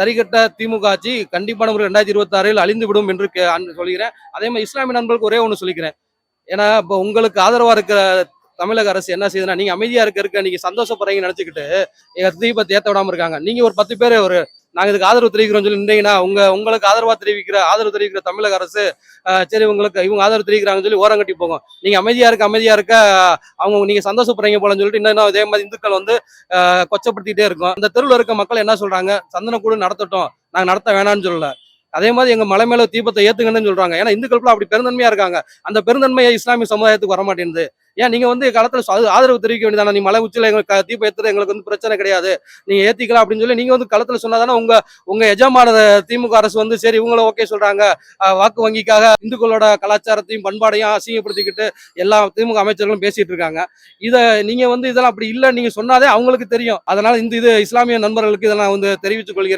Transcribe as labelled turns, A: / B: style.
A: தரிகட்ட திமுக ஆட்சி கண்டிப்பான ஒரு ரெண்டாயிரத்தி இருபத்தி ஆறில் அழிந்து விடும் என்று சொல்கிறேன் அதே மாதிரி இஸ்லாமிய நண்பர்களுக்கு ஒரே ஒன்று சொல்லிக்கிறேன். ஏன்னா இப்போ உங்களுக்கு ஆதரவாக இருக்கிற தமிழக அரசு என்ன செய்யுதுன்னா நீங்க அமைதியா இருக்க இருக்க நீங்க சந்தோஷப்படுறீங்கன்னு நினைச்சுக்கிட்டு எங்க தீபத்தை ஏத்த விடாம இருக்காங்க. நீங்க ஒரு பத்து பேர் ஒரு நாங்கள் இதுக்கு ஆதரவு தெரிவிக்கிறோம் சொல்லி நின்றீங்கன்னா உங்க உங்களுக்கு ஆதரவா தெரிவிக்கிற ஆதரவு தெரிவிக்கிற தமிழக அரசு சரி உங்களுக்கு இவங்க ஆதரவு தெரிவிக்கிறாங்கன்னு சொல்லி ஓரங்கட்டி போகும். நீங்க அமைதியா இருக்க அமைதியா இருக்க அவங்க நீங்க சந்தோஷப்படுறீங்க போலன்னு சொல்லிட்டு இன்னும் இதே மாதிரி இந்துக்கள் வந்து கொச்சப்படுத்திட்டே இருக்கும். அந்த தெருவில் இருக்க மக்கள் என்ன சொல்றாங்க? சந்தனக்கூடு நடத்தட்டும். நாங்க நடத்த வேணாம்னு சொல்லலை. அதே மாதிரி எங்க மலை மேல தீபத்தை ஏத்துங்கன்னு சொல்றாங்க. ஏன்னா இந்துக்கள் அப்படி பெருந்தன்மையா இருக்காங்க. அந்த பெருந்தன்மையை இஸ்லாமிய சமுதாயத்துக்கு வர மாட்டேங்குது ஏன் நீங்க வந்து காலத்துல ஆதரவு தெரிவிக்க வேண்டியதானே? நீ மலை உச்சியில எங்களுக்கு தீபம் ஏத்துறது எங்களுக்கு வந்து பிரச்சனை கிடையாது. நீங்க ஏத்திக்கலாம் அப்படின்னு சொல்லி நீங்க வந்து களத்துல சொன்னாதானே உங்க உங்க எஜமான திமுக அரசு வந்து சரி இவங்கள ஓகே சொல்றாங்க. வாக்கு வங்கிக்காக இந்துக்களோட கலாச்சாரத்தையும் பண்பாடையும் அசிங்கப்படுத்திக்கிட்டு எல்லா திமுக அமைச்சர்களும் பேசிட்டு இருக்காங்க. இதை நீங்க வந்து இதெல்லாம் அப்படி இல்லை நீங்க சொன்னாதே அவங்களுக்கு தெரியும். அதனால இந்த இது இஸ்லாமிய நண்பர்களுக்கு இதை நான் வந்து தெரிவித்துக் கொள்கிறேன்.